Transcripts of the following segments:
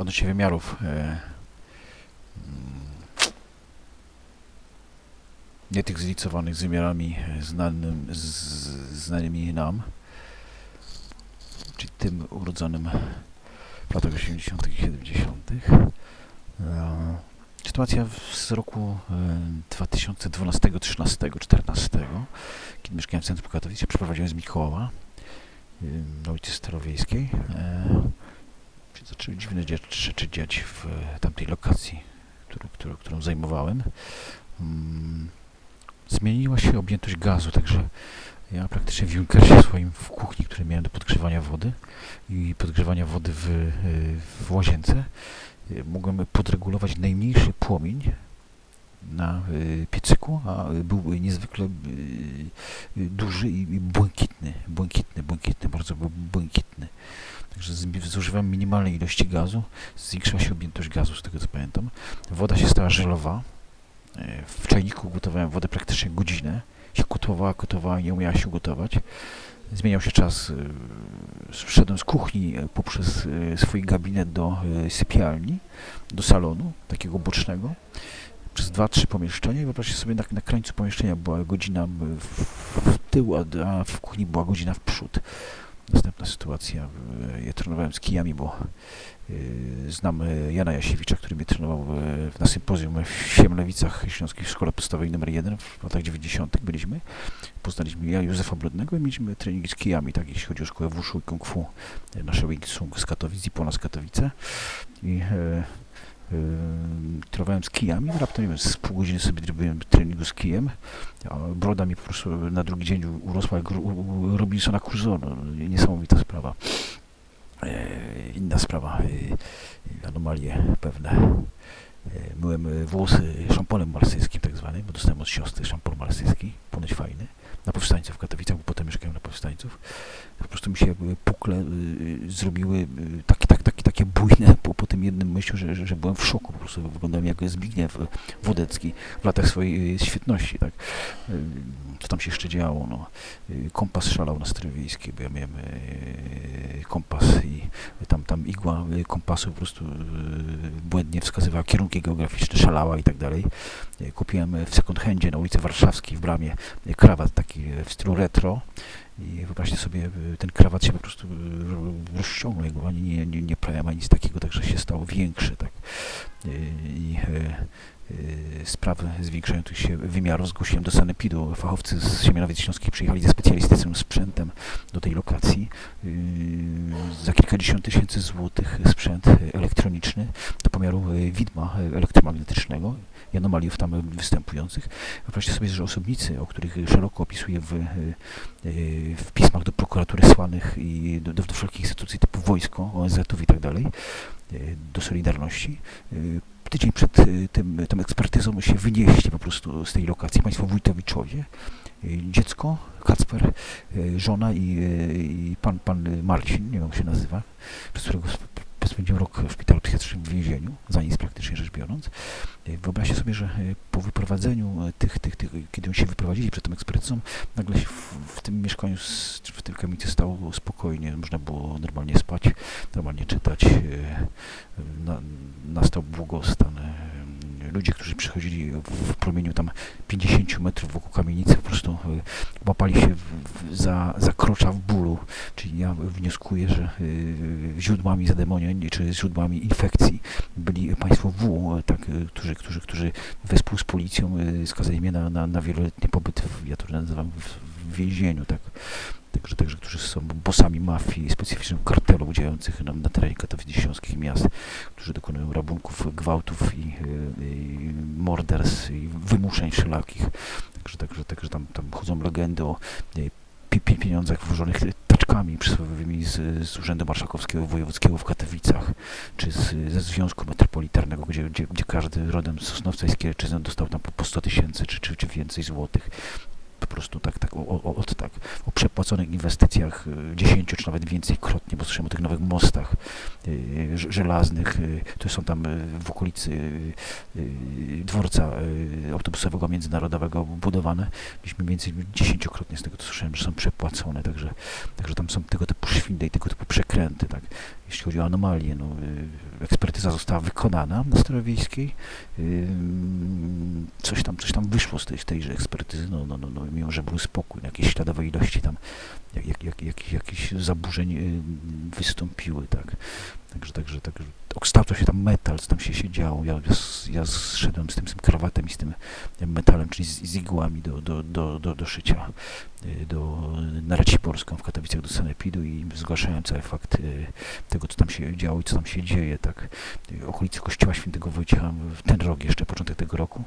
odnośnie wymiarów e, mm, nie tych zlicowanych z wymiarami e, znanym, z, znanymi nam, czyli tym urodzonym w latach 80. i 70. E, Sytuacja z roku e, 2012, 13, 14, kiedy mieszkałem w centrum Katowic, przeprowadziłem z Mikoława e, na ulicy Starowiejskiej. Się zaczęły dziwne rzeczy dziać w tamtej lokacji, którą, którą, którą zajmowałem. Mm, Zmieniła się objętość gazu, także ja praktycznie w Junkersie swoim w kuchni, który miałem do podgrzewania wody i podgrzewania wody w, e, w łazience, e, mogłem podregulować najmniejszy płomień na y, piecyku, a był niezwykle y, y, duży i błękitny, błękitny, błękitny, bardzo błękitny. Także zużywałem minimalnej ilości gazu, zwiększyła się objętość gazu, z tego co pamiętam. Woda się stała żelowa. E, W czajniku gotowałem wodę praktycznie godzinę. Się gotowała, gotowała, nie umiała się gotować. Zmieniał się czas. y, Wszedłem z kuchni e, poprzez e, swój gabinet do e, sypialni, do salonu, takiego bocznego przez dwa, trzy pomieszczenia i wyobraźcie sobie, na, na krańcu pomieszczenia była godzina w, w tył, a, w kuchni była godzina w przód. Następna sytuacja, e, ja trenowałem z kijami, bo e, znam e, Jana Jasiewicza, który mnie trenował na sympozjum w Siemlewicach Śląskiej Szkole Podstawowej nr 1 w latach 90. byliśmy. Poznaliśmy ja Józefa Brodnego i mieliśmy treningi z kijami, tak jeśli chodzi o szkołę wushu i kung fu, nasze Wing Sung z Katowic i Pola z Katowice. I trenowałem z kijami, raptem nie wiem, z pół godziny sobie robiłem treningu z kijem, a broda mi po prostu na drugi dzień urosła jak u- Robinsona Crusoe, no, niesamowita sprawa. E, inna sprawa, e, anomalie pewne. Myłem włosy szamponem marsyjskim tak zwanym, bo dostałem od siostry szampon marsyjski, ponoć fajny, na powstańców w Katowicach, bo potem mieszkałem na powstańców. Po prostu mi się pukle zrobiły e, takie, tak, bujne po, po tym jednym myślu, że, że, że byłem w szoku. Po prostu wyglądałem jak Zbigniew Wodecki w latach swojej e, świetności. Tak? E, Co tam się jeszcze działo? No. E, Kompas szalał na Strywiejskiej, bo ja miałem e, kompas i tam, tam igła e, kompasu po prostu e, błędnie wskazywała kierunki geograficzne, szalała i tak dalej. E, Kupiłem e, w second handzie na ulicy Warszawskiej w bramie e, krawat taki e, w stylu retro i wyobraźcie sobie, e, ten krawat się po prostu e, rozciągnął, jego ani nie, nie, nie nic takiego, także się stał większy, tak. E, I e, sprawy zwiększających się wymiarów zgłosiłem do sanepidu. Fachowcy z Siemianowic Śląskich przyjechali ze specjalistycznym sprzętem do tej lokacji. E, Za kilkadziesiąt tysięcy złotych sprzęt elektroniczny do pomiaru e, widma elektromagnetycznego i anomaliów tam występujących. Wyobraźcie sobie, że osobnicy, o których szeroko opisuję w, w pismach do prokuratury słanych i do, do, wszelkich instytucji typu wojsko, ONZ-ów i tak dalej, do Solidarności, tydzień przed e, tym, tą ekspertyzą się wynieśli po prostu z tej lokacji. Państwo Wójtowiczowie, e, dziecko, Kacper, e, żona i, i pan, pan Marcin, nie wiem jak się nazywa, przez którego sp- spędziłem rok w szpitalu psychiatrycznym w więzieniu, za nic praktycznie rzecz biorąc. E, Wyobraźcie sobie, że e, po wyprowadzeniu e, tych, tych, tych kiedy oni się wyprowadzili przed tą ekspertyzą, nagle się w, w tym mieszkaniu, w tym kamienicy stało spokojnie, można było normalnie spać, normalnie czytać, na, nastał błogostan. E, Ludzie, którzy przychodzili w, promieniu tam 50 metrów wokół kamienicy, po prostu e, łapali się za, za krocza w bólu. Czyli ja wnioskuję, że y, źródłami zademonień czy źródłami infekcji byli państwo W, e, tak, e, którzy, którzy, którzy wespół z policją e, skazali mnie na, na, na wieloletni pobyt, w, ja to nazywam w, w więzieniu, tak. Także, także, którzy są bossami mafii, specyficznych kartelów działających na, na terenie Katowic i śląskich miast, którzy dokonują rabunków, gwałtów i, e, i morderstw i wymuszeń wszelakich. Także, także, także tam, tam chodzą legendy o pi- pieniądzach włożonych taczkami przysłowiowymi z, z Urzędu Marszałkowskiego Wojewódzkiego w Katowicach, czy z, ze Związku Metropolitarnego, gdzie, gdzie, gdzie każdy rodem z Sosnowca i Skierczyzny dostał tam po, po 100 tysięcy czy, czy, czy więcej złotych. Prostu tak, tak, o, o, tak, o przepłaconych inwestycjach y, 10 czy nawet więcej krotnie, bo słyszymy o tych nowych mostach y, żelaznych, y, które są tam y, w okolicy y, y, dworca y, autobusowego międzynarodowego budowane. Mniej więcej dziesięciokrotnie z tego, co słyszałem, że są przepłacone, także, także tam są tego typu szwindy i tego typu przekręty, tak. Jeśli chodzi o anomalie. No, y, ekspertyza została wykonana na Starowiejskiej. Y, Coś tam, coś tam wyszło z tej, tejże ekspertyzy, no, no, no, no, mimo że był spokój, jakieś śladowe ilości tam jak, jak, jak, jakichś zaburzeń y, wystąpiły, tak. Także, także, także okształcał się tam metal, co tam się, się działo. Ja, ja, zszedłem z tym, z tym krawatem i z tym metalem, czyli z, z igłami do, do, do, do, do szycia y, do, na Raciborską w Katowicach do Sanepidu i zgłaszałem cały fakt y, tego, co tam się działo i co tam się dzieje, tak. Y, Okolice kościoła świętego Wojciecha, w ten rok jeszcze, początek tego roku,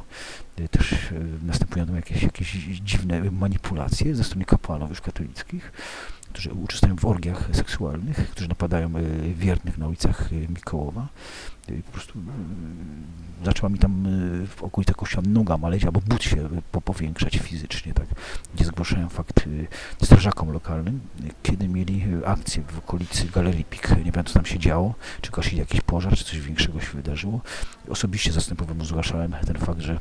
też następują tam jakieś, jakieś dziwne manipulacje ze strony kapłanów już katolickich, którzy uczestniczą w orgiach seksualnych, którzy napadają y, wiernych na ulicach y, Mikołowa. Y, Po prostu zaczęła mi tam w okolicach kościoła noga maleć, albo but się po, powiększać fizycznie, tak, gdzie zgłaszałem fakt strażakom lokalnym, kiedy mieli akcję w okolicy Galerii Pik. Nie wiem, co tam się działo, czy gasili jakiś pożar, czy coś większego się wydarzyło. Osobiście zastępowemu zgłaszałem ten fakt, że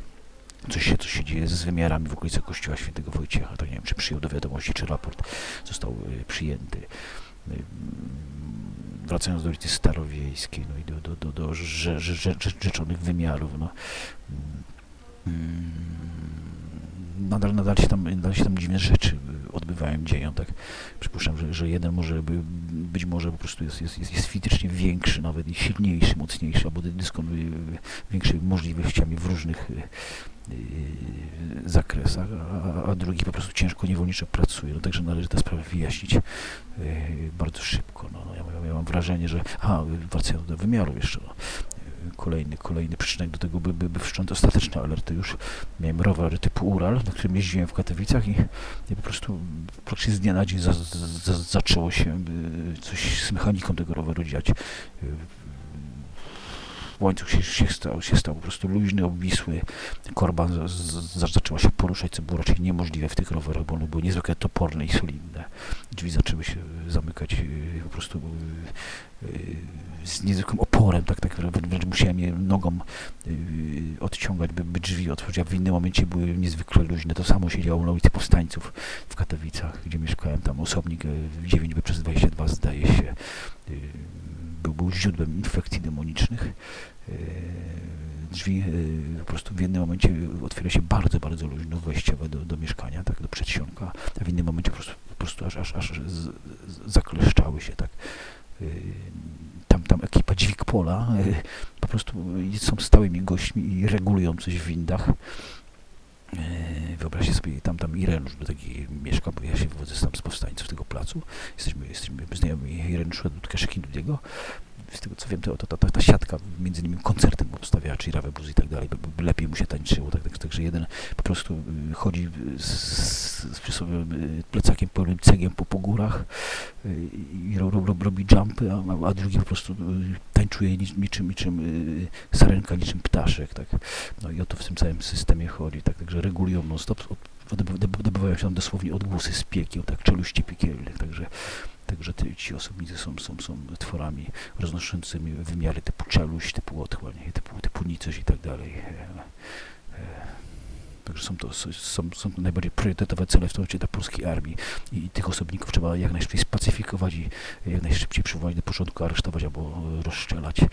coś się, coś się dzieje z wymiarami w okolicy kościoła świętego Wojciecha. To nie wiem, czy przyjął do wiadomości, czy raport został y, przyjęty. Y, mm, Wracając do ulicy Starowiejskiej, no i do, do, do, do rze, rze, rze, rzeczonych wymiarów, no. Nadal, nadal, się tam, nadal się tam dziwne rzeczy y, odbywają, dzieją, tak. Przypuszczam, że, że jeden może by, być może po prostu jest, jest, jest, jest fizycznie większy nawet i silniejszy, mocniejszy, albo dy- dysponuje y, większymi możliwościami w różnych y, y, zakresach, a, a drugi po prostu ciężko niewolniczo pracuje. No także należy tę sprawę wyjaśnić bardzo szybko. No, no, ja, ja mam wrażenie, że... A, wracając do wymiaru jeszcze. No. Y, Kolejny, kolejny przyczynek do tego by, by, by wszcząć ostateczne alerty. Już miałem rower typu Ural, na którym jeździłem w Katowicach i, i po prostu praktycznie z dnia na dzień za, za, zaczęło się y, coś z mechaniką tego roweru dziać. Y, Łańcuch się, się, stał, się stał po prostu luźny, obwisły. Korba z, z, zaczęła się poruszać, co było raczej niemożliwe w tych rowerach, bo one były niezwykle toporne i solidne. Drzwi zaczęły się zamykać y, po prostu y, y, z niezwykłym oporem, tak, tak wręcz musiałem je nogą y, odciągać, by, by drzwi otworzyć, a w innym momencie były niezwykle luźne. To samo się działo na ulicy Powstańców w Katowicach, gdzie mieszkałem, tam osobnik y, 9B przez 22 zdaje się, y, był, był źródłem infekcji demonicznych. Y, Drzwi y, po prostu w jednym momencie otwiera się bardzo, bardzo luźno wejściowe do, do mieszkania, tak, do przedsionka, a w innym momencie po prostu, po prostu aż, aż, aż z, z, zakleszczały się, tak. Y, Tam, tam ekipa Dźwig Pola y, po prostu są stałymi gośćmi i regulują coś w windach. Y, Wyobraźcie sobie, tam, tam Irenusz do takiej mieszka, bo ja się wywodzę tam z powstańców tego placu. Jesteśmy, jesteśmy znajomi Irenusza Dudka Szekinudiego. Z tego co wiem, to, to, to, ta, ta siatka między nimi koncertem obstawiała, czyli Rawe Blues i tak dalej, by, lepiej mu się tańczyło. Tak, tak, także jeden po prostu y, chodzi z, z, y, plecakiem pełnym cegiem po, po górach y, i ro, ro, ro, robi jumpy, a, a drugi po prostu tańczuje nic- niczym, niczym sarenka, niczym ptaszek. Tak. No i o to w tym całym systemie chodzi. Tak, także regulują non-stop, dobywają się tam dosłownie odgłosy z piekieł, tak, czeluści piekielnych. Także Także te, ci osobnicy są, są, są tworami roznoszącymi wymiary typu czeluść, typu otchłań, typu, typu nicość i tak dalej. Także są to, są, są to najbardziej priorytetowe cele w trakcie dla polskiej armii i tych osobników trzeba jak najszybciej spacyfikować i jak najszybciej przywołać do porządku, aresztować albo rozstrzelać. E,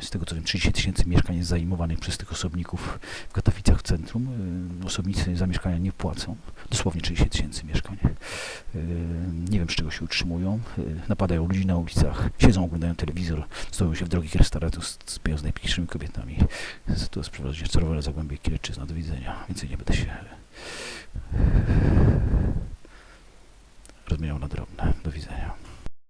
Z tego co wiem, 30 tysięcy mieszkań jest zajmowanych przez tych osobników w Katowicach centrum. E, Osobnicy za mieszkania nie płacą. Dosłownie 30 tysięcy mieszkań. E, Nie wiem, z czego się utrzymują. Napadają ludzi na ulicach, siedzą, oglądają telewizor, stoją się w drogich restauracjach, spiją z najpiękniejszymi kobietami. To jest przeprowadzenie Czerwone Zagłębie Kieleczyzna. Do widzenia więcej nie będę się e, rozmieniał na drobne. Do widzenia.